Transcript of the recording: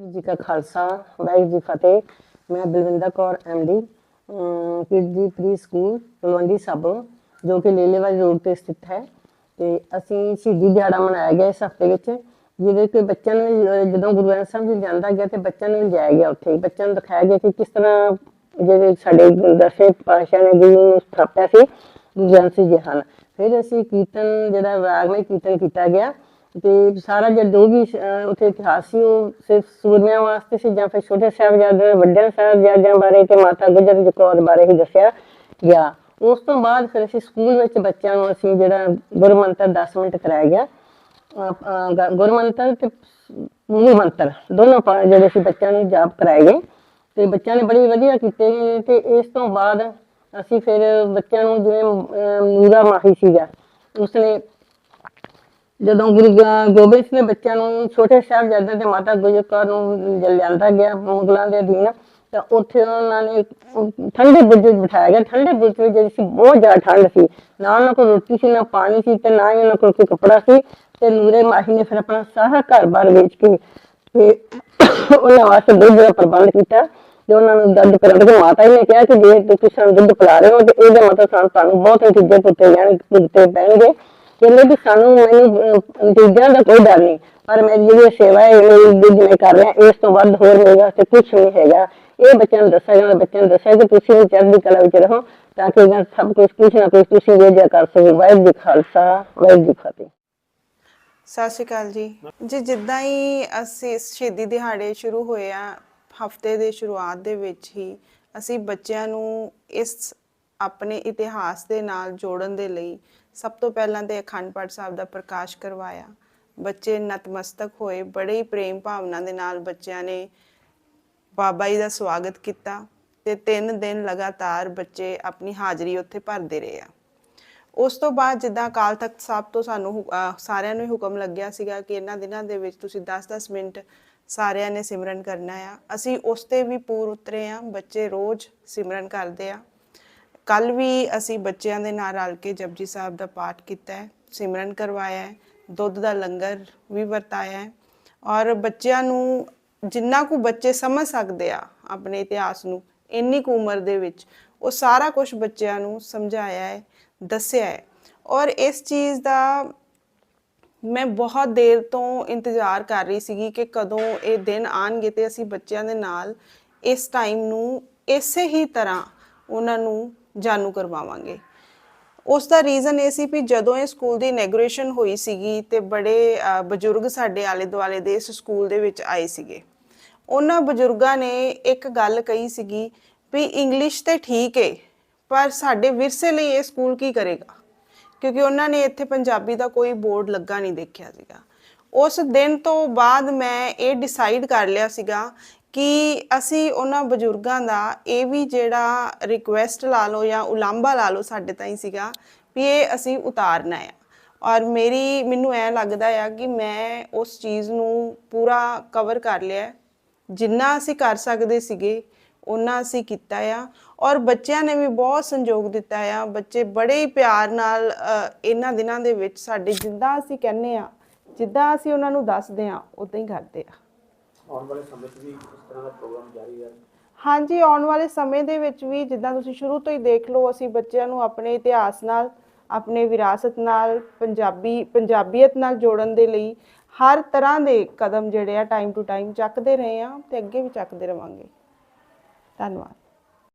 ਵਾਹਿਗੁਰੂ ਜੀ ਕਾ ਖਾਲਸਾ, ਵਾਹਿਗੁਰੂ ਜੀ ਫਤਿਹ। ਮੈਂ Balwinder Kaur MD Kidzee pre school Talwandi Sabo ਜੋ ਕਿ ਲੇਲੇਵਾਲ ਰੋਡ ਤੇ ਸਥਿਤ ਹੈ। ਤੇ ਅਸੀਂ ਸ਼ਹੀਦੀ ਦਿਹਾੜਾ ਮਨਾਇਆ ਗਿਆ ਇਸ ਹਫ਼ਤੇ ਵਿੱਚ, ਜਿਹਦੇ ਕਿ ਬੱਚਿਆਂ ਨੂੰ ਜਦੋਂ ਗੁਰੂ ਗ੍ਰੰਥ ਸਾਹਿਬ ਜੀ ਜਾਂਦਾ ਗਿਆ ਤੇ ਬੱਚਿਆਂ ਨੂੰ ਲਿਜਾਇਆ ਗਿਆ ਉੱਥੇ। ਬੱਚਿਆਂ ਨੂੰ ਦਿਖਾਇਆ ਗਿਆ ਕਿ ਕਿਸ ਤਰ੍ਹਾਂ ਜਿਹੜੇ ਸਾਡੇ ਦਸੇ ਪਾਤਸ਼ਾਹ ਨੇ ਗੁਰੂ ਨੂੰ ਸਥਾਪਿਆ ਸੀ, ਗੁਰੂ ਗ੍ਰੰਥ ਸਾਹਿਬ ਜੀ ਹਨ। ਫਿਰ ਅਸੀਂ ਕੀਰਤਨ, ਜਿਹੜਾ ਰਾਗਮਈ ਕੀਰਤਨ ਕੀਤਾ ਗਿਆ। ਤੇ ਸਾਰਾ ਜਿਹੜਾ ਜੋ ਵੀ ਉੱਥੇ ਇਤਿਹਾਸ ਸੀ ਉਹ ਸਿਰਫ ਸੂਰਮਿਆਂ ਵਾਸਤੇ ਸੀ ਜਾਂ ਫਿਰ ਛੋਟੇ ਸਾਹਿਬਜ਼ਾਦੇ ਵੱਡੇ ਸਾਹਿਬਜ਼ਾਦਿਆਂ ਬਾਰੇ ਤੇ ਮਾਤਾ ਗੁਜਰ ਕੌਰ ਬਾਰੇ ਹੀ ਦੱਸਿਆ ਗਿਆ। ਉਸ ਤੋਂ ਬਾਅਦ ਫਿਰ ਅਸੀਂ ਸਕੂਲ ਵਿੱਚ ਬੱਚਿਆਂ ਨੂੰ ਅਸੀਂ ਜਿਹੜਾ ਗੁਰਮੰਤਰ 10 ਮਿੰਟ ਕਰਾਇਆ ਗਿਆ। ਗੁਰਮੰਤਰ ਤੇ ਮੂਲ ਮੰਤਰ ਦੋਨੋਂ ਜਿਹੜੇ ਸੀ ਬੱਚਿਆਂ ਨੂੰ ਜਾਪ ਕਰਾਏ ਗਏ। ਤੇ ਬੱਚਿਆਂ ਨੇ ਬੜੀ ਵਧੀਆ ਕੀਤੇ ਗਏ ਤੇ ਇਸ ਤੋਂ ਬਾਅਦ ਅਸੀਂ ਫਿਰ ਬੱਚਿਆਂ ਨੂੰ ਜਿਵੇਂ ਅਹ, ਮੂਰਾ ਮਾਹੀ ਸੀਗਾ ਉਸਨੇ ਜਦੋਂ ਗੁਰੂ ਗ- ਗੋਬਿੰਦ ਸਿੰਘ ਨੇ ਬੱਚਿਆਂ ਨੂੰ ਛੋਟੇ ਸਾਹਿਬਜ਼ਾਦਿਆਂ ਤੇ ਮਾਤਾ ਗੁਜਰ ਕੌਰ ਨੂੰ ਜ- ਲਿਆਂਦਾ ਗਿਆ ਮੁਗਲਾਂ ਦੇ ਅਧੀਨ, ਤਾਂ ਉੱਥੇ ਉਹਨਾਂ ਨੇ ਠੰਡੇ ਬੁਰਜ ਵਿੱਚ ਬਿਠਾਇਆ ਗਿਆ। ਠੰਡੇ ਬੁਰਜ ਵਿੱਚ ਜਿਹੜੀ ਸੀ ਬਹੁਤ ਜ਼ਿਆਦਾ ਠੰਡ ਸੀ। ਨਾ ਉਹਨਾਂ ਕੋਲ ਰੋਟੀ ਸੀ, ਨਾ ਪਾਣੀ ਸੀ ਤੇ ਨਾ ਹੀ ਉਹਨਾਂ ਕੋਲ ਕੋਈ ਕੱਪੜਾ ਸੀ ਤੇ ਨੂਰੇ ਮਾਹੀ ਨੇ ਫਿਰ ਆਪਣਾ ਸਾਰਾ ਘਰ-ਬਾਰ ਵੇਚ ਕੇ ਤੇ ਉਹਨਾਂ ਵਾਸਤੇ ਦੁੱਧ ਦਾ ਪ੍ਰਬੰਧ ਕੀਤਾ ਤੇ ਉਹਨਾਂ ਨੂੰ ਦੁੱਧ ਪਿਲਾਉਣ ਤੇ ਮਾਤਾ ਜੀ ਨੇ ਕਿਹਾ ਕਿ ਜੇ ਤੁਸੀਂ ਸਾਨੂੰ ਦੁੱਧ ਪਿਲਾ ਰਹੇ ਹੋ ਤੇ ਇਹਦਾ ਮਤਲਬ ਸਾਨੂੰ ਤੁਹਾਨੂੰ ਬਹੁਤ ਨਤੀਜੇ ਪੁੱਤੇ ਜਾਣ ਪੁੱਤੇ ਪੈਣਗੇ। ਕਹਿੰਦੇ ਵੀ ਸਾਨੂੰ ਮੈਨੂੰ ਅਹ, ਦਾ ਕੋਈ ਡਰ ਨਹੀਂ ਪਰ ਮੇਰੀ ਜਿਹੜੀ ਸੇਵਾ ਹੈ ਮੇਰੀ ਦੁੱਧ ਮੈਂ ਕਰ ਰਿਹਾ ਇਸ ਤੋਂ ਵੱਧ ਹੋਰ ਮੇਰੇ ਵਾਸਤੇ ਕੁਝ ਨਹੀਂ ਹੈਗਾ। ਇਹ ਬੱਚਿਆਂ ਨੂੰ ਦੱਸਿਆ ਜਾਂਦਾ ਬੱਚਿਆਂ ਨੂੰ ਦੱਸਿਆ ਕਿ ਤੁਸੀਂ ਵੀ ਚੜ੍ਹਦੀ ਕਲਾ ਵਿੱਚ ਰਹੋ ਤਾਂ ਕਿ ਇਹਨਾਂ ਸਭ ਕੁਝ ਕੁਝ ਨਾ ਕੁਝ ਤੁਸੀਂ ਇਹ ਜਿਹਾ ਕਰ ਸਕੋ। ਵਾਹਿਗੁਰੂ ਜੀ ਖਾਲਸਾ ਵਾਹਿਗੁਰੂ ਜੀ ਫਤਿਹ। ਸਤਿ ਸ਼੍ਰੀ ਅਕਾਲ ਜੀ। ਜੀ ਜਿੱਦਾਂ ਹੀ ਅਸੀਂ ਸ਼ਹੀਦੀ ਦਿਹਾੜੇ ਸ਼ੁਰੂ ਹੋਏ ਆ ਹਫ਼ਤੇ ਦੇ ਸ਼ੁਰੂਆਤ ਦੇ ਵਿੱਚ ਹੀ ਅਸੀਂ ਬੱਚਿਆਂ ਨੂੰ ਇਸ ਆਪਣੇ ਇਤਿਹਾਸ ਦੇ ਨਾਲ ਜੋੜਨ ਦੇ ਲਈ ਸਭ ਤੋਂ ਪਹਿਲਾਂ ਤੇ ਅਖੰਡ ਪਾਠ ਸਾਹਿਬ ਦਾ ਪ੍ਰਕਾਸ਼ ਕਰਵਾਇਆ। ਬੱਚੇ ਨਤਮਸਤਕ ਹੋਏ, ਬੜੇ ਹੀ ਪ੍ਰੇਮ ਭਾਵਨਾ ਦੇ ਨਾਲ ਬੱਚਿਆਂ ਨੇ ਬਾਬਾ ਜੀ ਦਾ ਸਵਾਗਤ ਕੀਤਾ ਤੇ 3 ਦਿਨ ਲਗਾਤਾਰ ਬੱਚੇ ਆਪਣੀ ਹਾਜ਼ਰੀ ਉੱਥੇ ਭਰਦੇ ਰਹੇ ਆ। ਉਸ ਤੋਂ ਬਾਅਦ ਜਿੱਦਾਂ ਅਕਾਲ ਤਖਤ ਸਾਹਿਬ ਤੋਂ ਸਾਨੂੰ ਸਾਰਿਆਂ ਨੂੰ ਹੀ ਹੁਕਮ ਲੱਗਿਆ ਸੀਗਾ ਕਿ ਇਹਨਾਂ ਦਿਨਾਂ ਦੇ ਵਿੱਚ ਤੁਸੀਂ 10-10 ਮਿੰਟ ਸਾਰਿਆਂ ਨੇ ਸਿਮਰਨ ਕਰਨਾ ਆ। ਅਸੀਂ ਉਸ ਤੇ ਵੀ ਪੂਰ ਉਤਰੇ ਆ, ਬੱਚੇ ਰੋਜ਼ ਸਿਮਰਨ ਕਰਦੇ ਆ। ਕੱਲ ਵੀ ਅਸੀਂ ਬੱਚਿਆਂ ਦੇ ਨਾਲ ਰਲ ਕੇ ਜਪਜੀ ਸਾਹਿਬ ਦਾ ਪਾਠ ਕੀਤਾ ਹੈ, ਸਿਮਰਨ ਕਰਵਾਇਆ ਹੈ, ਦੁੱਧ ਦਾ ਲੰਗਰ ਵੀ ਵਰਤਾਇਆ ਹੈ ਔਰ ਬੱਚਿਆਂ ਨੂੰ ਜਿੰਨਾ ਕੁ ਬੱਚੇ ਸਮਝ ਸਕਦੇ ਆ ਆਪਣੇ ਇਤਿਹਾਸ ਨੂੰ, ਇੰਨੀ ਕੁ ਉਮਰ ਦੇ ਵਿੱਚ ਉਹ ਸਾਰਾ ਕੁਝ ਬੱਚਿਆਂ ਨੂੰ ਸਮਝਾਇਆ ਹੈ, ਦੱਸਿਆ ਹੈ ਔਰ ਇਸ ਚੀਜ਼ ਦਾ ਮੈਂ ਬਹੁਤ ਦੇਰ ਤੋਂ ਇੰਤਜ਼ਾਰ ਕਰ ਰਹੀ ਸੀਗੀ ਕਿ ਕਦੋਂ ਇਹ ਦਿਨ ਆਣਗੇ ਤੇ ਅਸੀਂ ਬੱਚਿਆਂ ਦੇ ਨਾਲ ਇਸ ਟਾਈਮ ਨੂੰ ਇਸੇ ਹੀ ਤਰ੍ਹਾਂ ਉਹਨਾਂ ਨੂੰ ਜਾਣੂ ਕਰਵਾਵਾਂਗੇ। ਉਸ ਦਾ ਰੀਜ਼ਨ ਇਹ ਸੀ ਵੀ ਜਦੋਂ ਇਹ ਸਕੂਲ ਦੀ ਇਨੈਗੋਰੇਸ਼ਨ ਹੋਈ ਸੀਗੀ ਤੇ ਬੜੇ ਬਜ਼ੁਰਗ ਸਾਡੇ ਆਲੇ ਦੁਆਲੇ ਦੇ ਇਸ ਸਕੂਲ ਦੇ ਵਿੱਚ ਆਏ ਸੀਗੇ। ਉਹਨਾਂ ਬਜ਼ੁਰਗਾਂ ਨੇ ਇੱਕ ਗੱਲ ਕਹੀ ਸੀਗੀ ਵੀ ਇੰਗਲਿਸ਼ ਤੇ ਠੀਕ ਏ, ਪਰ ਸਾਡੇ ਵਿਰਸੇ ਲਈ ਇਹ ਸਕੂਲ ਕੀ ਕਰੇਗਾ? ਕਿਉਂਕਿ ਉਹਨਾਂ ਨੇ ਇੱਥੇ ਪੰਜਾਬੀ ਦਾ ਕੋਈ ਬੋਰਡ ਲੱਗਾ ਨਹੀਂ ਦੇਖਿਆ ਸੀਗਾ। ਉਸ ਦਿਨ ਤੋਂ ਬਾਅਦ ਮੈਂ ਇਹ ਡਿਸਾਈਡ ਕਰ ਲਿਆ ਸੀਗਾ ਕਿ ਅਸੀਂ ਉਹਨਾਂ ਬਜ਼ੁਰਗਾਂ ਦਾ ਇਹ ਵੀ ਜਿਹੜਾ ਰਿਕੁਐਸਟ ਲਾ ਲਓ ਜਾਂ ਉਲਾਂਭਾ ਲਾ ਲਓ ਸਾਡੇ ਤਾਈਂ ਸੀਗਾ ਵੀ ਇਹ ਅਸੀਂ ਉਤਾਰਨਾ ਆ। ਔਰ ਮੇਰੀ, ਮੈਨੂੰ ਐ ਲੱਗਦਾ ਆ ਕਿ ਮੈਂ ਉਸ ਚੀਜ਼ ਨੂੰ ਪੂਰਾ ਕਵਰ ਕਰ ਲਿਆ। ਜਿੰਨਾ ਅਸੀਂ ਕਰ ਸਕਦੇ ਸੀਗੇ ਉਹਨਾਂ ਅਸੀਂ ਕੀਤਾ ਆ। ਔਰ ਬੱਚਿਆਂ ਨੇ ਵੀ ਬਹੁਤ ਸੰਯੋਗ ਦਿੱਤਾ ਆ। ਬੱਚੇ ਬੜੇ ਹੀ ਪਿਆਰ ਨਾਲ ਇਹਨਾਂ ਦਿਨਾਂ ਦੇ ਵਿੱਚ ਸਾਡੇ ਜਿੱਦਾਂ ਅਸੀਂ ਕਹਿੰਨੇ ਆ, ਜਿੱਦਾਂ ਅਸੀਂ ਉਹਨਾਂ ਨੂੰ ਦੱਸਦੇ ਆ ਉਦਾਂ ਹੀ ਕਰਦੇ ਆ। ਆਉਣ ਵਾਲੇ ਸਮੇਂ 'ਚ ਵੀ ਇਸ ਤਰ੍ਹਾਂ ਦਾ ਪ੍ਰੋਗਰਾਮ ਜਾਰੀ ਹੈ ਹਾਂਜੀ, ਆਉਣ ਵਾਲੇ ਸਮੇਂ ਦੇ ਵਿੱਚ ਵੀ ਜਿੱਦਾਂ ਤੁਸੀਂ ਸ਼ੁਰੂ ਤੋਂ ਹੀ ਦੇਖ ਲਓ, ਅਸੀਂ ਬੱਚਿਆਂ ਨੂੰ ਆਪਣੇ ਇਤਿਹਾਸ ਨਾਲ, ਆਪਣੇ ਵਿਰਾਸਤ ਨਾਲ, ਪੰਜਾਬੀ, ਪੰਜਾਬੀਅਤ ਨਾਲ ਜੋੜਨ ਦੇ ਲਈ ਹਰ ਤਰ੍ਹਾਂ ਦੇ ਕਦਮ ਜਿਹੜੇ ਆ ਟਾਈਮ ਟੂ ਟਾਈਮ ਚੱਕਦੇ ਰਹੇ ਆ ਤੇ ਅੱਗੇ ਵੀ ਚੱਕਦੇ ਰਵਾਂਗੇ। ਧੰਨਵਾਦ।